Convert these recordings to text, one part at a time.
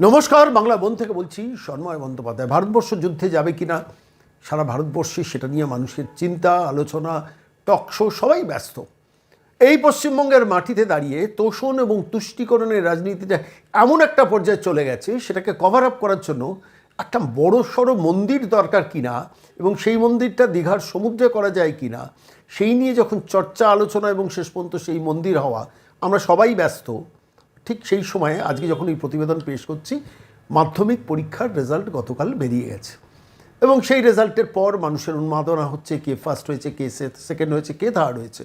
নমস্কার, বাংলা বন থেকে বলছি সন্ময় বন্দ্যোপাধ্যায়। ভারতবর্ষ যুদ্ধে যাবে কিনা? সারা ভারতবর্ষে সেটা নিয়ে মানুষের চিন্তা, আলোচনা টকশো সবাই ব্যস্ত। এই পশ্চিমবঙ্গের মাটিতে দাঁড়িয়ে তোষণ এবং তুষ্টিকরণের রাজনীতিটা এমন একটা পর্যায়ে চলে গেছে, সেটাকে কভার আপ করার জন্য একটা বড় সড়ো মন্দির দরকার কিনা এবং সেই মন্দিরটা দীঘার সমুদ্রে করা যায় কিনা? সেই নিয়ে যখন চর্চা, আলোচনা এবং শেষ পর্যন্ত সেই মন্দির হওয়া, আমরা সবাই ব্যস্ত। ঠিক সেই সময়ে আজকে যখন এই প্রতিবেদন পেশ করছি, মাধ্যমিক পরীক্ষার রেজাল্ট গতকাল বেরিয়ে গেছে। এবং সেই রেজাল্টের পর মানুষের উন্মাদনা হচ্ছে, কে ফার্স্ট হয়েছে, কে সেকেন্ড হয়েছে, কে থার্ড হয়েছে।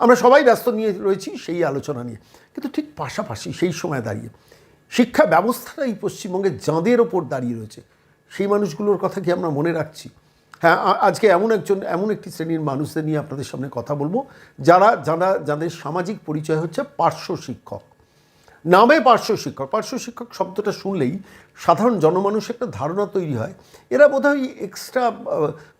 আমরা সবাই ব্যস্ত নিয়ে রয়েছি সেই আলোচনা নিয়ে। কিন্তু ঠিক পাশাপাশি সেই সময় দাঁড়িয়ে শিক্ষা ব্যবস্থাটা এই পশ্চিমবঙ্গের যাঁদের ওপর দাঁড়িয়ে রয়েছে, সেই মানুষগুলোর কথা কি আমরা মনে রাখছি? হ্যাঁ আজকে এমন একজন, এমন একটি শ্রেণির মানুষদের নিয়ে আপনাদের সামনে কথা বলব, যারা যারা, যাদের সামাজিক পরিচয় হচ্ছে পার্শ্ব শিক্ষক। নামে পার্শ্ব শিক্ষক। পার্শ্ব শিক্ষক শব্দটা শুনলেই সাধারণ জনমানুষ একটা ধারণা তৈরি হয়। এরা বোধহয় extra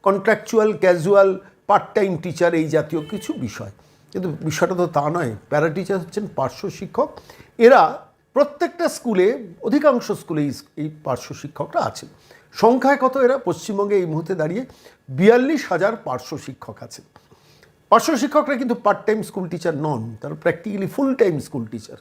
contractual casual part time teacher এই জাতীয় কিছু বিষয়। কিন্তু বিষয়টা তো তা নয়। প্যারা টিচার হচ্ছেন পার্শ্ব শিক্ষক। এরা প্রত্যেকটা স্কুলে, অধিকাংশ স্কুলে এই- পার্শ্ব শিক্ষকরা আছেন। সংখ্যায় কত এরা? পশ্চিমবঙ্গে এই মুহূর্তে দাঁড়িয়ে বিয়াল্লিশ হাজার পার্শ্ব শিক্ষক আছেন। পার্শ্ব শিক্ষকরা কিন্তু পার্ট টাইম স্কুল টিচার নন, তারা practically full time school teacher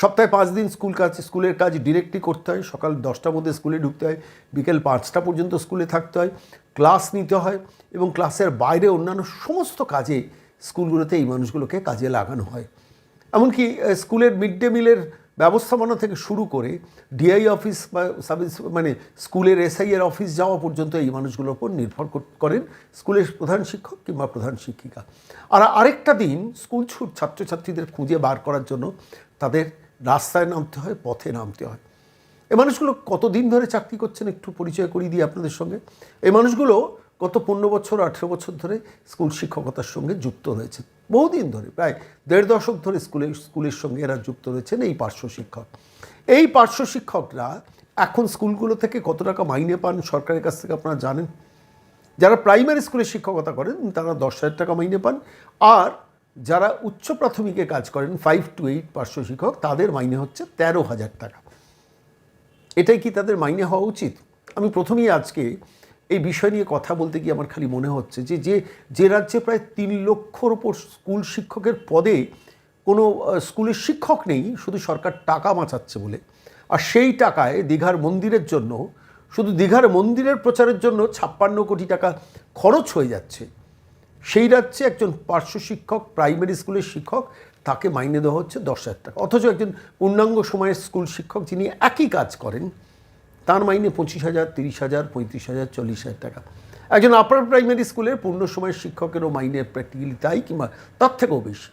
সপ্তাহে পাঁচ দিন স্কুল কাজ, স্কুলের কাজ ডিরেক্টলি করতে হয়। সকাল দশটার মধ্যে স্কুলে ঢুকতে হয়। বিকেল পাঁচটা পর্যন্ত স্কুলে থাকতে হয়। ক্লাস নিতে হয় এবং ক্লাসের বাইরে অন্যান্য সমস্ত কাজে স্কুলগুলোতে এই মানুষগুলোকে কাজে লাগানো হয়। এমনকি স্কুলের মিড ডে মিলের ব্যবস্থাপনা থেকে শুরু করে ডিআই অফিস বা সাব মানে স্কুলের এসআইয়ের অফিস যাওয়া পর্যন্ত এই মানুষগুলোর উপর নির্ভর করেন স্কুলের প্রধান শিক্ষক কিংবা প্রধান শিক্ষিকা। আর আরেকটা দিন স্কুল ছুট, ছাত্রছাত্রীদের খুঁজে বার করার জন্য তাদের রাস্তায় নামতে হয়, পথে নামতে হয়। এই মানুষগুলো কতদিন ধরে চাকরি করছেন একটু পরিচয় করিয়ে দিই আপনাদের সঙ্গে। এই মানুষগুলো গত পনেরো বছর, আঠেরো বছর ধরে স্কুল শিক্ষকতার সঙ্গে যুক্ত রয়েছে বহুদিন ধরে, প্রায় দেড় দশক ধরে স্কুলে স্কুলের সঙ্গে এরা যুক্ত রয়েছেন এই পার্শ্ব শিক্ষক। এই পার্শ্ব শিক্ষকরা এখন স্কুলগুলো থেকে কত টাকা মাইনে পান সরকারের কাছ থেকে আপনারা জানেন? যারা প্রাইমারি স্কুলে শিক্ষকতা করেন, তারা দশ হাজার টাকা মাইনে পান। আর যারা উচ্চ প্রাথমিকে কাজ করেন ফাইভ টু এইট পার্শ্ব শিক্ষক, তাদের মাইনে হচ্ছে তেরো হাজার টাকা। এটাই কি তাদের মাইনে হওয়া উচিত? আমি প্রথমেই আজকে এই বিষয় নিয়ে কথা বলতে গিয়ে আমার খালি মনে হচ্ছে যে যে যে রাজ্যে প্রায় তিন লক্ষর ওপর স্কুল শিক্ষকের পদে কোনো স্কুলের শিক্ষক নেই, শুধু সরকার টাকা বাঁচাচ্ছে বলে। আর সেই টাকায় দীঘার মন্দিরের জন্য, শুধু দীঘার মন্দিরের প্রচারের জন্য ছাপ্পান্ন কোটি টাকা খরচ হয়ে যাচ্ছে। সেই রাজ্যে একজন পার্শ্ব শিক্ষক, প্রাইমারি স্কুলের শিক্ষক, তাকে মাইনে দেওয়া হচ্ছে দশ হাজার টাকা। অথচ একজন পূর্ণাঙ্গ সময়ের স্কুল শিক্ষক যিনি একই কাজ করেন, তার মাইনে পঁচিশ হাজার, তিরিশ হাজার, পঁয়ত্রিশ হাজার, চল্লিশ হাজার টাকা। একজন আপার প্রাইমারি স্কুলের পূর্ণ সময়ের শিক্ষকেরও মাইনে প্র্যাকটিক্যালি তাই কিংবা তার থেকেও বেশি।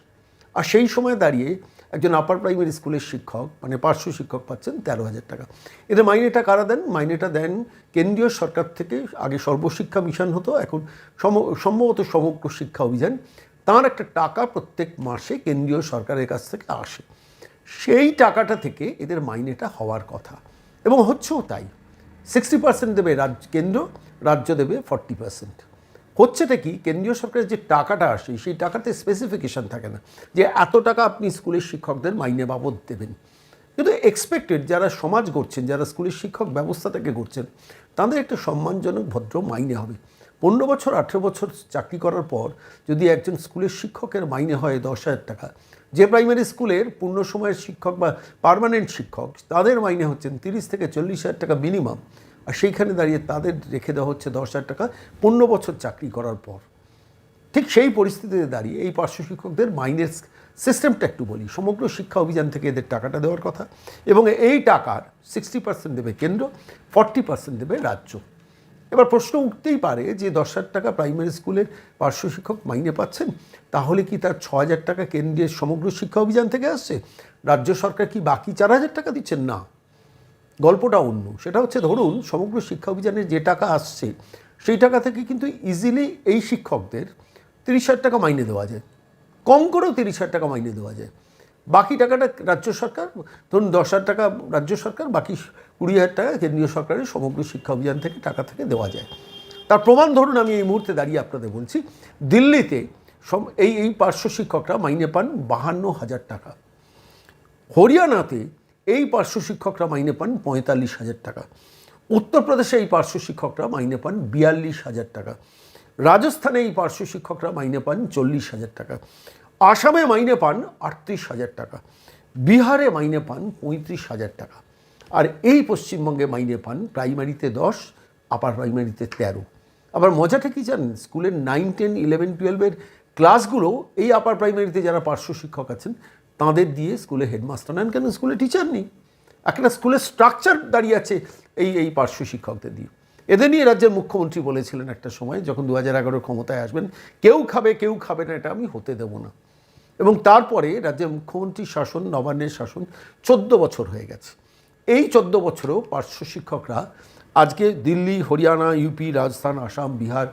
আর সেই সময় দাঁড়িয়ে একজন আপার প্রাইমারি স্কুলের শিক্ষক মানে পার্শ্ব শিক্ষক পাচ্ছেন তেরো হাজার টাকা। এদের মাইনেটা কারা দেন? মাইনেটা দেন কেন্দ্রীয় সরকার থেকে আগে সর্বশিক্ষা মিশন হতো, এখন সম- সম্ভবত সমগ্র শিক্ষা অভিযান। তার একটা টাকা প্রত্যেক মাসে কেন্দ্রীয় সরকারের কাছ থেকে আসে। সেই টাকাটা থেকে এদের মাইনেটা হওয়ার কথা। এবং হচ্ছেও তাই। সিক্সটি পার্সেন্ট দেবে রাজ্য কেন্দ্র, রাজ্য দেবে ফর্টি পার্সেন্ট হচ্ছেটা কি? কেন্দ্রীয় সরকারের যে টাকাটা আসে, সেই টাকাতে স্পেসিফিকেশন থাকে না। যে এত টাকা আপনি স্কুলের শিক্ষকদের মাইনে বাবদ দেবেন। কিন্তু এক্সপেক্টেড যারা সমাজ গড়ছেন, যারা স্কুলের শিক্ষক ব্যবস্থাটাকে গড়ছেন, তাদের একটা সম্মানজনক ভদ্র মাইনে হবে। পনেরো বছর, আঠেরো বছর চাকরি করার পর যদি একজন স্কুলের শিক্ষকের মাইনে হয় দশ হাজার টাকা, যে প্রাইমারি স্কুলের পূর্ণ সময়ের শিক্ষক বা পার্মানেন্ট শিক্ষক, তাদের মাইনে হচ্ছেন তিরিশ থেকে চল্লিশ হাজার টাকা মিনিমাম আর সেইখানে দাঁড়িয়ে তাদের রেখে দেওয়া হচ্ছে দশ হাজার টাকা পনেরো বছর চাকরি করার পর। ঠিক সেই পরিস্থিতিতে দাঁড়িয়ে এই পার্শ্ব শিক্ষকদের মাইনের সিস্টেমটা একটু বলি। সমগ্র শিক্ষা অভিযান থেকে এদের টাকাটা দেওয়ার কথা এবং এই টাকার সিক্সটি পার্সেন্ট দেবে কেন্দ্র ফর্টি পার্সেন্ট দেবে রাজ্য। এবার প্রশ্ন উঠতেই পারে যে দশ হাজার টাকা প্রাইমারি স্কুলের পার্শ্ব শিক্ষক মাইনে পাচ্ছেন, তাহলে কি তার ছ হাজার টাকা কেন্দ্রের সমগ্র শিক্ষা অভিযান থেকে আসছে? রাজ্য সরকার কি বাকি চার হাজার টাকা দিচ্ছেন? না। গল্পটা অন্য। সেটা হচ্ছে ধরুন, সমগ্র শিক্ষা অভিযানের যে টাকা আসছে, সেই টাকা থেকে কিন্তু ইজিলি এই শিক্ষকদের তিরিশ হাজার টাকা মাইনে দেওয়া যায়। কম করেও তিরিশ হাজার টাকা মাইনে দেওয়া যায়। বাকি টাকাটা রাজ্য সরকার, ধরুন দশ হাজার টাকা রাজ্য সরকার, বাকি কুড়ি হাজার টাকা কেন্দ্রীয় সরকারের সমগ্র শিক্ষা অভিযান থেকে টাকা থেকে দেওয়া যায়। তার প্রমাণ ধরুন, আমি এই মুহূর্তে দাঁড়িয়ে আপনাদের বলছি, দিল্লিতে এই এই পার্শ্ব শিক্ষকরা মাইনে পান বাহান্ন হাজার টাকা। হরিয়ানাতে এই পার্শ্ব শিক্ষকরা মাইনে পান পঁয়তাল্লিশ হাজার টাকা। উত্তরপ্রদেশে এই পার্শ্ব শিক্ষকরা মাইনে পান বিয়াল্লিশ হাজার টাকা। রাজস্থানে এই পার্শ্ব শিক্ষকরা মাইনে পান চল্লিশ হাজার টাকা। আসামে মাইনে পান আটত্রিশ হাজার টাকা। বিহারে মাইনে পান পঁয়ত্রিশ হাজার টাকা। আর এই পশ্চিমবঙ্গে মাইনে পান প্রাইমারিতে দশ, আপার প্রাইমারিতে তেরো। আবার মজাটা কি জানেন? স্কুলের নাইন, টেন, ইলেভেন, টুয়েলভের ক্লাসগুলো এই আপার প্রাইমারিতে যারা পার্শ্ব শিক্ষক আছেন তাদের দিয়ে স্কুলে হেডমাস্টার নেন কেন স্কুলে টিচার নেই? একটা স্কুলের স্ট্রাকচার দাঁড়িয়ে আছে এই এই পার্শ্ব শিক্ষকদের দিয়ে। এদের নিয়ে রাজ্যের মুখ্যমন্ত্রী বলেছিলেন একটা সময়, যখন দু হাজার এগারো ক্ষমতায় আসবেন, কেউ খাবে কেউ খাবে না, এটা আমি হতে দেবো না। এবং তারপরে রাজ্যের মুখ্যমন্ত্রীর শাসন, নবান্নের শাসন চোদ্দ বছর হয়ে গেছে। এই চোদ্দ বছরেও পার্শ্ব শিক্ষকরা আজকে দিল্লি, হরিয়ানা, ইউপি, রাজস্থান, আসাম, বিহার,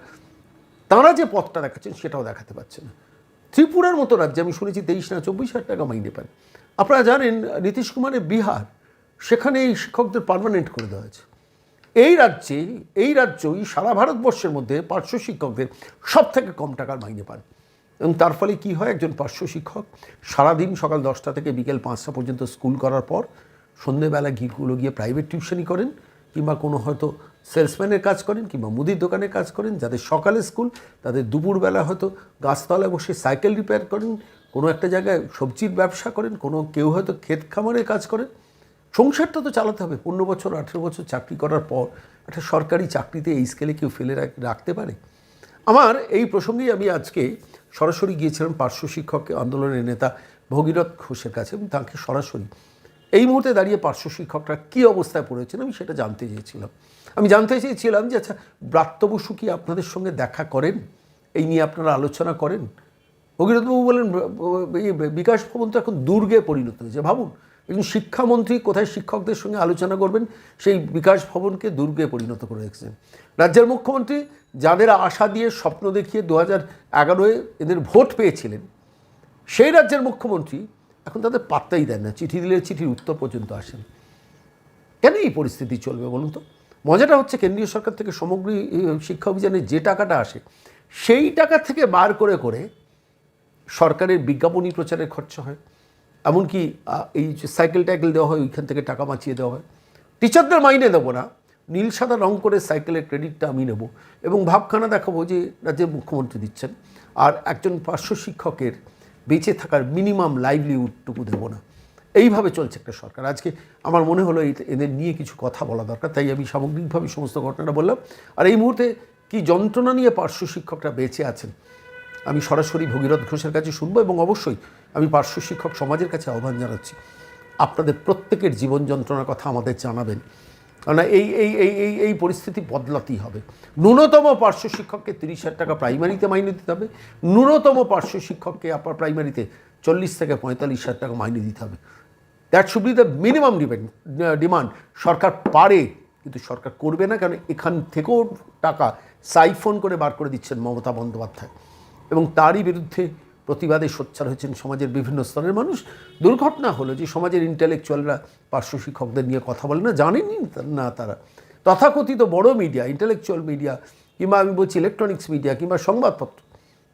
তাঁরা যে পথটা দেখাচ্ছেন, সেটাও দেখাতে পারছে না। ত্রিপুরার মতো রাজ্যে, আমি শুনেছি তেইশ না চব্বিশ হাজার টাকা মাইনে পান আপনারা জানেন, নীতিশ কুমারের বিহার সেখানে এই শিক্ষকদের পার্মানেন্ট করে দেওয়া হয়েছে। এই রাজ্যে, এই রাজ্যই সারা ভারতবর্ষের মধ্যে পার্শ্ব শিক্ষকদের সব থেকে কম টাকার মাইনে পান এবং তার ফলে কি হয়, একজন পার্শ্ব শিক্ষক সারাদিন সকাল দশটা থেকে বিকেল পাঁচটা পর্যন্ত স্কুল করার পর সন্ধেবেলা গিয়েগুলো গিয়ে প্রাইভেট টিউশনই করেন। কিংবা কোনো হয়তো সেলসম্যানের কাজ করেন কিংবা মুদির দোকানে কাজ করেন, যাদের সকালে স্কুল তাদের দুপুরবেলা হয়তো গাছতলায় বসে সাইকেল রিপেয়ার করেন, কোনো একটা জায়গায় সবজির ব্যবসা করেন, কোনো কেউ হয়তো ক্ষেত খামারে কাজ করেন। সংসারটা তো চালাতে হবে। পনেরো বছর, আঠেরো বছর চাকরি করার পর একটা সরকারি চাকরিতে এই স্কেলে কেউ ফেলে রাখ- রাখতে পারে? আমার এই প্রসঙ্গেই আমি আজকে সরাসরি গিয়েছিলাম পার্শ্ব শিক্ষক আন্দোলনের নেতা ভগীরথ ঘোষের কাছে তাকে সরাসরি এই মুহূর্তে দাঁড়িয়ে পার্শ্ব শিক্ষকরা কী অবস্থায় পড়েছেন আমি সেটা জানতে চেয়েছিলাম। আমি জানতে চেয়েছিলাম যে আচ্ছা ব্রাত্য বসু কি আপনাদের সঙ্গে দেখা করেন? এই নিয়ে আপনারা আলোচনা করেন? ভগীরথবাবু বলেন বিকাশ ভবন তো এখন দুর্গে পরিণত হয়েছে। ভাবুন, একজন শিক্ষামন্ত্রী কোথায় শিক্ষকদের সঙ্গে আলোচনা করবেন? সেই বিকাশ ভবনকে দুর্গে পরিণত করে রেখেছেন। রাজ্যের মুখ্যমন্ত্রী, যাদের আশা দিয়ে স্বপ্ন দেখিয়ে দু হাজার এগারোয় এদের ভোট পেয়েছিলেন, সেই রাজ্যের মুখ্যমন্ত্রী এখন তাদের পাত্তাই দেন না। চিঠি দিলে চিঠির উত্তর পর্যন্ত আসেন কেন এই পরিস্থিতি চলবে বলুন তো? মজাটা হচ্ছে কেন্দ্রীয় সরকার থেকে সমগ্র শিক্ষা অভিযানে যে টাকাটা আসে, সেই টাকা থেকে বার করে করে সরকারের বিজ্ঞাপনী প্রচারের খরচা হয়। এমনকি এই যে সাইকেল টাইকেল দেওয়া হয়, ওইখান থেকে টাকা বাঁচিয়ে দেওয়া হয়। টিচারদের মাইনে দেবো না। নীল সাদা রং করে সাইকেলের ক্রেডিটটা আমি নেব এবং ভাবখানা দেখাবো যে রাজ্যের মুখ্যমন্ত্রী দিচ্ছেন। আর একজন পার্শ্ব শিক্ষকের বেঁচে থাকার মিনিমাম লাইভলিহুডটুকু দেবো না। এইভাবে চলছে একটা সরকার। আজকে আমার মনে হলো এদের নিয়ে কিছু কথা বলা দরকার, তাই আমি সামগ্রিকভাবে সমস্ত ঘটনাটা বললাম। আর এই মুহূর্তে কি যন্ত্রণা নিয়ে পার্শ্ব শিক্ষকরা বেঁচে আছেন, আমি সরাসরি ভগীরথ ঘোষের কাছে শুনব এবং অবশ্যই আমি পার্শ্ব শিক্ষক সমাজের কাছে আহ্বান জানাচ্ছি। আপনাদের প্রত্যেকের জীবন যন্ত্রণার কথা আমাদের জানাবেন। কেননা এই এই এই এই এই পরিস্থিতি বদলাতেই হবে। ন্যূনতম পার্শ্ব শিক্ষককে তিরিশ হাজার টাকা প্রাইমারিতে মাইনে দিতে হবে। ন্যূনতম পার্শ্ব শিক্ষককে আপার প্রাইমারিতে চল্লিশ থেকে পঁয়তাল্লিশ হাজার টাকা মাইনে দিতে হবে। That should be the minimum depend demand সরকার পারে, কিন্তু সরকার করবে না, কারণ এখান থেকেও টাকা সাইফোন করে বার করে দিচ্ছেন মমতা বন্দ্যোপাধ্যায়। এবং তারই বিরুদ্ধে প্রতিবাদে সোচ্চার হয়েছেন সমাজের বিভিন্ন স্তরের মানুষ। দুর্ঘটনা হলো যে সমাজের ইন্টেলেকচুয়ালরা পার্শ্ব শিক্ষকদের নিয়ে কথা বলে না, জানেনই না তারা। তথাকথিত বড় মিডিয়া ইন্টেলেকচুয়াল মিডিয়া কিংবা আমি বলছি ইলেকট্রনিক্স মিডিয়া কিংবা সংবাদপত্র,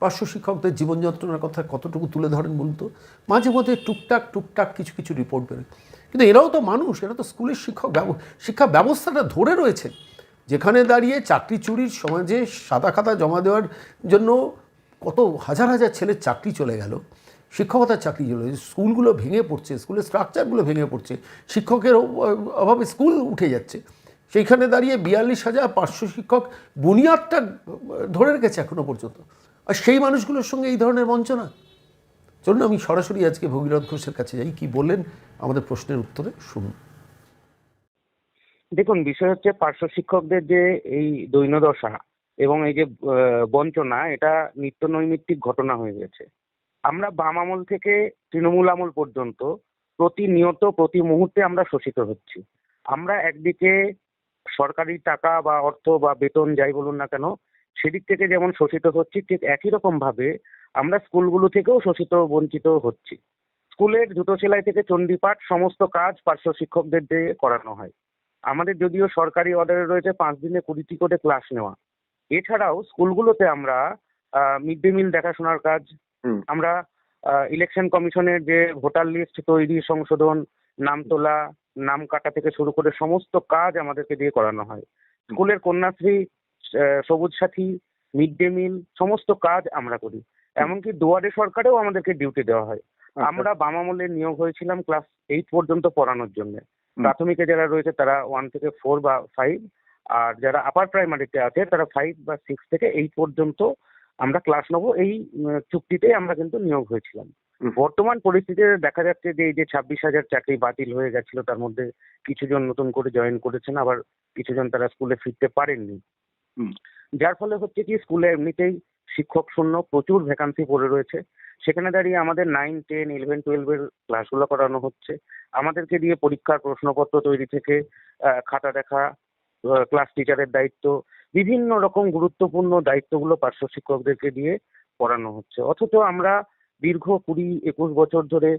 পার্শ্ব শিক্ষকদের জীবন যন্ত্রণার কথা কতটুকু তুলে ধরেন বলুন তো? মাঝে মধ্যে টুকটাক টুকটাক কিছু কিছু রিপোর্ট বেরোয়। কিন্তু এরাও তো মানুষ, এরা তো স্কুলের শিক্ষক শিক্ষা ব্যবস্থাটা ধরে রয়েছে। যেখানে দাঁড়িয়ে চাকরি চুরির সমাজে সাদা খাতা জমা দেওয়ার জন্য কত হাজার হাজার ছেলের চাকরি চলে গেল, শিক্ষকতার চাকরি চলে স্কুলগুলো ভেঙে পড়ছে, স্কুলের স্ট্রাকচারগুলো ভেঙে পড়ছে, শিক্ষকের অভাবে স্কুল উঠে যাচ্ছে। সেইখানে দাঁড়িয়ে বিয়াল্লিশ হাজার পাঁচশো শিক্ষক বুনিয়াদটা ধরে রেখেছে এখনও পর্যন্ত। আর সেই মানুষগুলোর সঙ্গে এই ধরনের বঞ্চনা? চলুন আমি সরাসরি আজকে ভগীরথ ঘোষের কাছে যাই, কি বললেন? আমাদের প্রশ্নের উত্তরে শুনুন। দেখুন, বিষয় হচ্ছে পার্শ্ব শিক্ষকদের যে এই দৈন্যদশা এবং এই যে বঞ্চনা, এটা নিত্য নৈমিত্তিক ঘটনা হয়ে গেছে। আমরা বাম আমল থেকে তৃণমূল আমল পর্যন্ত প্রতিনিয়ত, প্রতি মুহূর্তে আমরা শোষিত হচ্ছি। আমরা একদিকে সরকারি টাকা বা অর্থ বা বেতন যাই বলুন না কেন, সেদিক থেকে যেমন শোষিত হচ্ছি, ঠিক একই রকম ভাবে আমরা স্কুলগুলো থেকেও শোষিত, বঞ্চিত হচ্ছি। স্কুলের জুতো সেলাই থেকে চণ্ডীপাঠ সমস্ত কাজ পার্শ্ব শিক্ষকদের দিয়ে করানো হয়। আমাদের যদিও সরকারি অর্ডারে রয়েছে পাঁচ দিনে কুড়িটি করে ক্লাস নেওয়া। এছাড়াও স্কুলগুলোতে আমরা মিড ডে মিল দেখাশোনার কাজ। আমরা ইলেকশন কমিশনের যে ভোটার লিস্ট তৈরি সংশোধন নাম তোলা নাম কাটা থেকে শুরু করে সমস্ত কাজ আমাদেরকে দিয়ে করানো হয়। স্কুলের কন্যাশ্রী সবুজ সাথী মিড ডে মিল সমস্ত কাজ আমরা করি। এমনকি দুয়ারে সরকারেও আমাদেরকে ডিউটি দেওয়া হয়। আচ্ছা। আমরা বাম আমলে নিয়োগ হয়েছিলাম ক্লাস এইট পর্যন্ত পড়ানোর জন্য। প্রাথমিকে যারা রয়েছে তারা ওয়ান থেকে ফোর বা ফাইভ আর যারা আপার প্রাইমারিতে আছে তারা ফাইভ বা সিক্স থেকে এইট পর্যন্ত আমরা ক্লাস নেব। এই উম, চুক্তিতে আমরা কিন্তু নিয়োগ হয়েছিলাম। বর্তমান পরিস্থিতিতে দেখা যাচ্ছে যে এই যে ছাব্বিশ হাজার চাকরি বাতিল হয়ে গেছিল তার মধ্যে কিছুজন নতুন করে জয়েন করেছেন আবার কিছুজন তারা স্কুলে ফিরতে পারেননি। যার ফলে হচ্ছে কি স্কুলে এমনিতেই শিক্ষক শূন্য প্রচুর ভ্যাকান্সি পড়ে রয়েছে। সেখানে দাঁড়িয়ে আমাদের নাইন টেন ইলেভেন টুয়েলভের ক্লাসগুলো করানো হচ্ছে। আমাদেরকে দিয়ে পরীক্ষার প্রশ্নপত্র তৈরি থেকে খাতা দেখা ক্লাস টিচারের দায়িত্ব। বিভিন্ন রকম গুরুত্বপূর্ণ দায়িত্বগুলো পার্শ্ব শিক্ষকদেরকে দিয়ে পড়ানো হচ্ছে। অথচ আমরা দীর্ঘ কুড়ি, একুশ বছর ধরে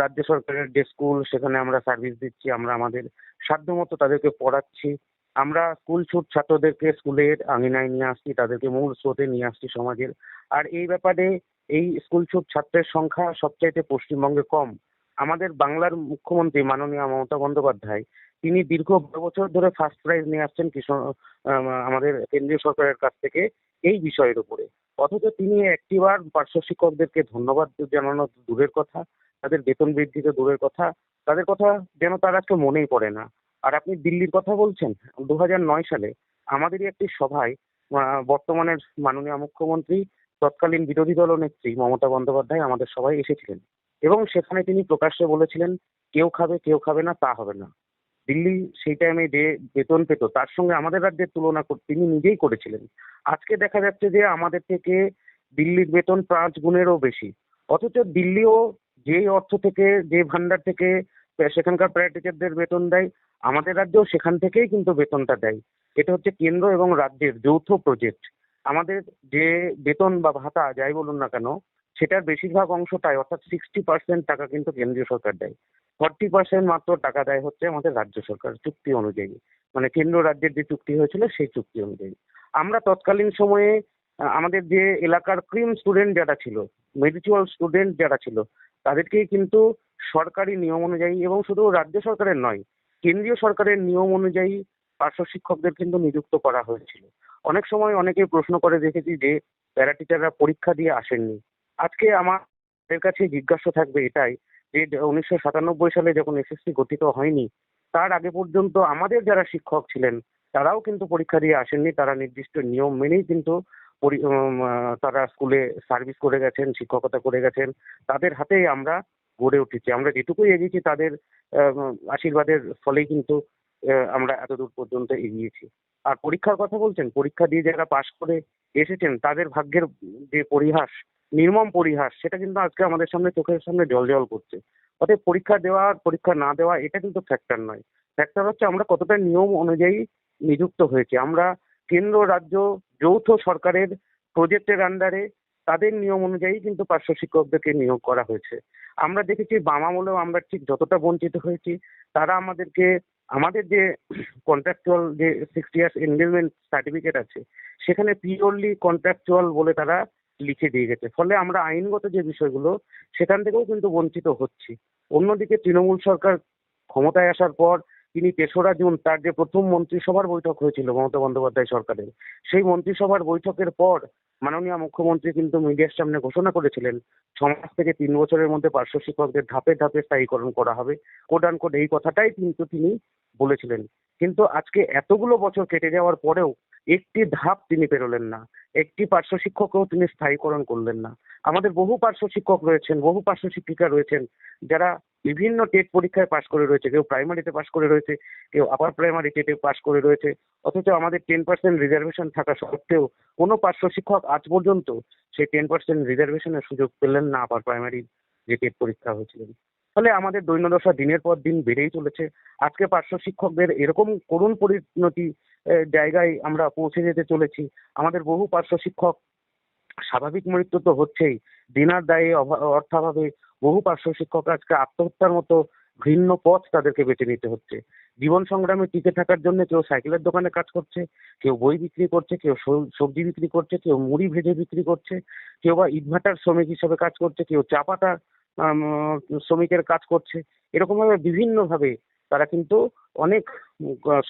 রাজ্য সরকারের যে স্কুল সেখানে আমরা সার্ভিস দিচ্ছি, আমরা আমাদের সাধ্যমতো তাদেরকে পড়াচ্ছি। আমরা স্কুল ছুট ছাত্রদেরকে স্কুলের আঙিনায় নিয়ে আসছি, তাদেরকে মূল স্রোতে নিয়ে আসছি সমাজের। আর এই ব্যাপারে এই স্কুল ছুট ছাত্রের সংখ্যা সবচাইতে পশ্চিমবঙ্গে কম। আমাদের বাংলার মুখ্যমন্ত্রী মাননীয় মমতা বন্দ্যোপাধ্যায় তিনি দীর্ঘ বারো বছর ধরে ফার্স্ট প্রাইজ নিয়ে আসছেন কৃষক আমাদের কেন্দ্রীয় সরকারের কাছ থেকে এই বিষয়ের উপরে। অথচ তিনি একটিবার পার্শ্ব শিক্ষকদেরকে ধন্যবাদ জানানো দূরের কথা, তাদের বেতন বৃদ্ধি তো দূরের কথা, তাদের কথা যেন তার আজকে মনেই পড়ে না। আর আপনি দিল্লির কথা বলছেন দু নয় সালে আমাদেরই একটি সভায় বর্তমানের মাননীয় মুখ্যমন্ত্রী, তৎকালীন বিরোধী দল নেত্রী মমতা বন্দ্যোপাধ্যায় আমাদের সবাই এসেছিলেন। এবং সেখানে তিনি প্রকাশ্যে বলেছিলেন, কেউ খাবে কেউ খাবে না, তা হবে না। দিল্লি সেই টাইমে যে বেতন পেত, তার সঙ্গে আমাদের রাজ্যের তুলনা তিনি নিজেই করেছিলেন। আজকে দেখা যাচ্ছে যে আমাদের থেকে দিল্লির বেতন পাঁচ গুণেরও বেশি। অথচ দিল্লিও যেই অর্থ থেকে, যে ভান্ডার থেকে সেখানকার প্রায় টিচারদের বেতন দেয়, আমাদের রাজ্যেও সেখান থেকেই কিন্তু বেতনটা দেয়। এটা হচ্ছে কেন্দ্র এবং রাজ্যের যৌথ প্রজেক্ট আমাদের যে বেতন বা ভাতা, যাই বলুন না কেন, সেটার বেশিরভাগ অংশটাই, অর্থাৎ সিক্সটি পার্সেন্ট টাকা কিন্তু কেন্দ্রীয় সরকার দেয়। ফর্টি পার্সেন্ট মাত্র টাকা দেয় হচ্ছে আমাদের রাজ্য সরকার চুক্তি অনুযায়ী। মানে কেন্দ্র রাজ্যের যে চুক্তি হয়েছিল সেই চুক্তি অনুযায়ী। আমরা তৎকালীন সময়ে আমাদের যে এলাকার ক্রিম স্টুডেন্ট যারা ছিল মেডিচুয়াল স্টুডেন্ট যারা ছিল, তাদেরকেই কিন্তু সরকারি নিয়ম অনুযায়ী এবং শুধু রাজ্য সরকারের নয়, কেন্দ্রীয় সরকারের নিয়ম অনুযায়ী পার্শ্ব শিক্ষকদের কিন্তু নিযুক্ত করা হয়েছিল। অনেক সময় অনেকে প্রশ্ন করে দেখেছি যে প্যারা টিচাররা পরীক্ষা দিয়ে আসেননি। আজকে আমাদের কাছে জিজ্ঞাসা থাকবে এটাই যে উনিশশো সাতানব্বই সালে যখন এসএসসি গঠিত হয়নি, তার আগে পর্যন্ত আমাদের যারা শিক্ষক ছিলেন, তারাও কিন্তু পরীক্ষা দিয়ে আসেননি। তারা নির্দিষ্ট নিয়ম মেনেই কিন্তু তারা স্কুলে সার্ভিস করে গেছেন, শিক্ষকতা করে গেছেন। তাদের হাতেই আমরা গড়ে উঠেছি। আমরা যেটুকুই এগিয়েছি, তাদের আশীর্বাদের ফলেই কিন্তু আমরা এতদূর পর্যন্ত এগিয়েছি। আর পরীক্ষার কথা বলছেন? পরীক্ষা দিয়ে যারা পাশ করে এসেছেন, তাদের ভাগ্যের যে পরিহাস নির্মম পরিহাস, সেটা কিন্তু আজকে আমাদের সামনে চোখের সামনে জল জল করছে। অতএব পরীক্ষা দেওয়া, পরীক্ষা না দেওয়া, এটা কিন্তু ফ্যাক্টর নয়। ফ্যাক্টর হচ্ছে আমরা কতটা নিয়ম অনুযায়ী নিযুক্ত হয়েছি। আমরা কেন্দ্র, রাজ্য, যৌথ সরকারের প্রজেক্টের আন্ডারে তাদের নিয়ম অনুযায়ী কিন্তু পার্শ্ব শিক্ষকদেরকে নিয়োগ করা হয়েছে। আমরা দেখেছি বাম আমলেও আমরা ঠিক যতটা বঞ্চিত হয়েছি, তারা আমাদেরকে, আমাদের যে কন্ট্রাকচুয়াল যে সিক্সটি ইয়ার্স এনগেজমেন্ট সার্টিফিকেট আছে, সেখানে পিওরলি কন্ট্রাকচুয়াল বলে তারা লিখে দিয়ে গেছে। ফলে আমরা আইনগত যে বিষয়গুলো, সেখান থেকেও কিন্তু বঞ্চিত হচ্ছি। অন্যদিকে তৃণমূল সরকার ক্ষমতায় আসার পর তিনি তেসরা জুন তার যে প্রথম মন্ত্রিসভার বৈঠক হয়েছিল মমতা বন্দ্যোপাধ্যায় সরকারের, সেই মন্ত্রিসভার বৈঠকের পর মাননীয় মুখ্যমন্ত্রী কিন্তু মিডিয়ার সামনে ঘোষণা করেছিলেন, ছ মাস থেকে তিন বছরের মধ্যে পার্শ্ব শিক্ষকদের ধাপে ধাপে স্থায়ীকরণ করা হবে। কোড আন কোড এই কথাটাই কিন্তু তিনি বলেছিলেন। কিন্তু আজকে এতগুলো বছর কেটে যাওয়ার পরেও একটি ধাপ তিনি পেরোলেন না, একটি পার্শ্ব শিক্ষকও তিনি স্থায়ীকরণ করলেন না। আমাদের বহু পার্শ্ব শিক্ষক রয়েছেন, বহু পার্শ্ব শিক্ষিকা রয়েছেন, যারা বিভিন্ন টেট পরীক্ষায় পাশ করে রয়েছে, কেউ প্রাইমারিতে পাশ করে রয়েছে, কেউ আপার প্রাইমারি টেটে পাশ করে রয়েছে, অথচ আমাদের টেন পার্সেন্ট রিজার্ভেশন থাকা সত্ত্বেও কোনো পার্শ্ব শিক্ষক আজ পর্যন্ত সেই টেন পার্সেন্ট রিজার্ভেশনের সুযোগ পেলেন না আপার প্রাইমারি যে টেট পরীক্ষা হয়েছিল। ফলে আমাদের দৈন্যদশা দিনের পর দিন বেড়েই চলেছে। আজকে পার্শ্ব শিক্ষকদের এরকম করুণ পরিণতি জায়গায় আমরা পৌঁছে যেতে চলেছি। আমাদের বহু পার্শ্ব শিক্ষক স্বাভাবিক মৃত্যু তো হচ্ছেই। দিনার দায়ে অর্থাভাবে বহু পার্শ্ব শিক্ষক আজকে আত্মহত্যার মতো ঘৃণ্য পথ তাদেরকে বেছে নিতে হচ্ছে। জীবন সংগ্রামে টিকে থাকার জন্য কেউ সাইকেলের দোকানে কাজ করছে কেউ বই বিক্রি করছে কেউ সবজি বিক্রি করছে কেউ মুড়ি ভেজে বিক্রি করছে কেউ বা ইটভাটার শ্রমিক হিসেবে কাজ করছে কেউ চা পাতা আম, শ্রমিকের কাজ করছে। এরকমভাবে বিভিন্নভাবে তারা কিন্তু অনেক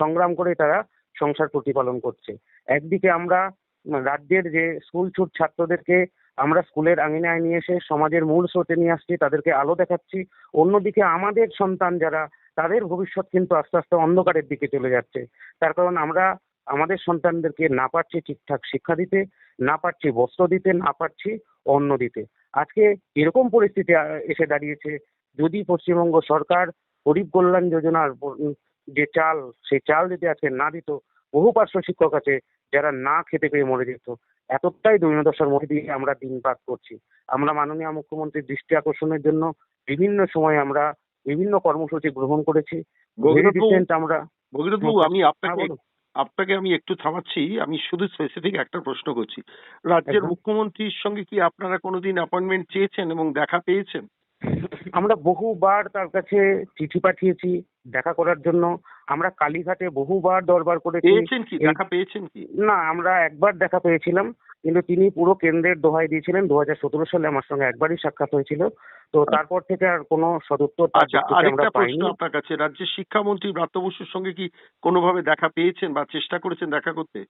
সংগ্রাম করে তারা সংসার প্রতিপালন করছে। একদিকে আমরা রাজ্যের যে স্কুল ছুট ছাত্রদেরকে আমরা স্কুলের আঙিনায় নিয়ে এসে সমাজের মূল স্রোতে নিয়ে আসছি, তাদেরকে আলো দেখাচ্ছি। অন্যদিকে আমাদের সন্তান যারা, তাদের ভবিষ্যৎ কিন্তু আস্তে আস্তে অন্ধকারের দিকে চলে যাচ্ছে। তার কারণ আমরা আমাদের সন্তানদেরকে না পারছি ঠিকঠাক শিক্ষা দিতে, না পারছি বস্ত্র দিতে, না পারছি অন্ন দিতে। আজকে এরকম পরিস্থিতি এসে দাঁড়িয়েছে। যদি পশ্চিমবঙ্গ সরকার গরিব কল্যাণ যোজনার যে চাল সেই চাল যদি আজকে না দিত বহু পার্শ্ব শিক্ষক আছে যারা না খেতে পেয়ে মরে যেত। এতটাই দৈন্যদশার মধ্যে দিয়ে আমরা দিন পার করছি। আমরা মাননীয় মুখ্যমন্ত্রীর দৃষ্টি আকর্ষণের জন্য বিভিন্ন সময় আমরা বিভিন্ন কর্মসূচি গ্রহণ করেছি। আমরা ভগীরথ আমি হ্যাঁ, আপনাকে আপনাকে আমি একটু থামাচ্ছি। আমি শুধু স্পেসিফিক একটা প্রশ্ন করছি। রাজ্যের মুখ্যমন্ত্রীর সঙ্গে কি আপনারা কোনোদিন অ্যাপয়েন্টমেন্ট চেয়েছেন এবং দেখা পেয়েছেন? আমরা বহুবার তার কাছে চিঠি পাঠিয়েছি। দেখা করার জন্য আমরা কালীঘাটে বহুবার দরবার করেছি। পেয়েছেন কি? দেখা পেয়েছেন কি? না আমরা একবার দেখা পেয়েছিলাম কিন্তু তিনি পুরো কেন্দ্রের দোহাই দিয়েছিলেন। দু হাজার সতেরো সালে আমার সঙ্গে একবারই সাক্ষাৎ হয়েছিল। তো তারপর থেকে আর কোনো সদুত্তর তার আচ্ছা আরেকটা প্রশ্ন আপনার কাছে। রাজ্যের শিক্ষামন্ত্রী ব্রাত্য বসুর সঙ্গে কি কোনোভাবে দেখা পেয়েছেন বা চেষ্টা করেছেন দেখা করতে?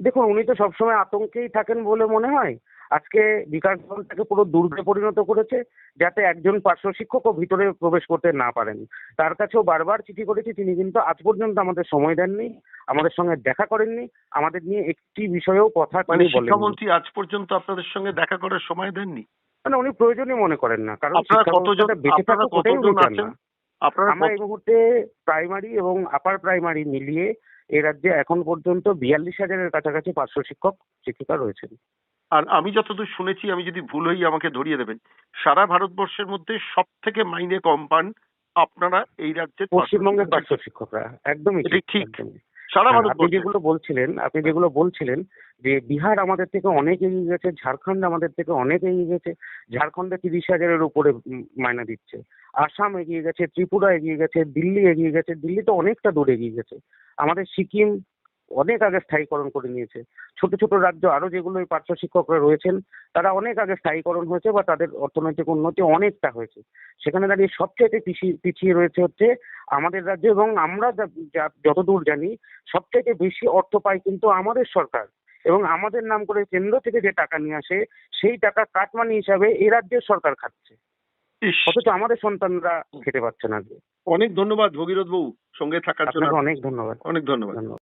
দেখুন উনি তো সবসময় আতঙ্কেই থাকেন বলে মনে হয়। আজকে বিকাশ ভবনটাকে পুরো দুর্গে পরিণত করেছে যাতে একজন পার্শ্ব শিক্ষকও ভিতরে প্রবেশ করতে না পারেন। তার কাছেও বারবার চিঠি করেছি তিনি কিন্তু আজ পর্যন্ত আমাদের সময় দেননি আমাদের সঙ্গে দেখা করেননি আমাদের নিয়ে একটি বিষয়েও কথা মানে তিনি বলেননি। শিক্ষামন্ত্রী আজ পর্যন্ত আপনাদের সঙ্গে দেখা করার সময় দেননি? মানে উনি প্রয়োজনই মনে করেন না কারণ আপনারা কতজন বেঁচে কতজন চান আছেন? আপনারা আমরা এই মুহূর্তে প্রাইমারি এবং আপার প্রাইমারি মিলিয়ে এই রাজ্যে এখন পর্যন্ত বিয়াল্লিশ হাজারের কাছাকাছি পার্শ্ব শিক্ষক শিক্ষিকা রয়েছেন। আর আমি যতদূর শুনেছি আমি যদি ভুল হই আমাকে ধরিয়ে দেবেন। সারা ভারতবর্ষের মধ্যে সব থেকে মাইনে কম পান আপনারা এই রাজ্যের পশ্চিমবঙ্গের পার্শ্ব শিক্ষকরা। একদমই ঠিক। সারা হ্যাঁ, আপনি যেগুলো বলছিলেন আপনি যেগুলো বলছিলেন যে বিহার আমাদের থেকে অনেক এগিয়ে গেছে ঝাড়খণ্ড আমাদের থেকে অনেক এগিয়ে গেছে ঝাড়খণ্ডে তিরিশ হাজারের উপরে মাইনে দিচ্ছে। আসাম এগিয়ে গেছে ত্রিপুরা এগিয়ে গেছে দিল্লি এগিয়ে গেছে দিল্লি তো অনেকটা দূর এগিয়ে গেছে। আমাদের সিকিম অনেক আগে স্থায়ীকরণ করে নিয়েছে। ছোট ছোট রাজ্য আরও যেগুলো এই পার্শ্ব শিক্ষকরা রয়েছেন তারা অনেক আগে স্থায়ীকরণ হয়েছে বা তাদের অর্থনৈতিক উন্নতি অনেকটা হয়েছে। সেখানে দাঁড়িয়ে সবচেয়ে পিছিয়ে পিছিয়ে রয়েছে হচ্ছে আমাদের রাজ্য এবং আমরা যতদূর জানি সবথেকে বেশি অর্থ পায় কিন্তু আমাদের সরকার। এবং আমাদের নাম করে কেন্দ্র থেকে যে টাকা নিয়ে আসে সেই টাকা কাটমানি হিসাবে এই রাজ্যের সরকার খাচ্ছে অথচ আমাদের সন্তানরা খেতে পাচ্ছে না অনেক ধন্যবাদ ভগীরথ বাবু সঙ্গে থাকার জন্য। অনেক ধন্যবাদ। অনেক ধন্যবাদ। ধন্যবাদ।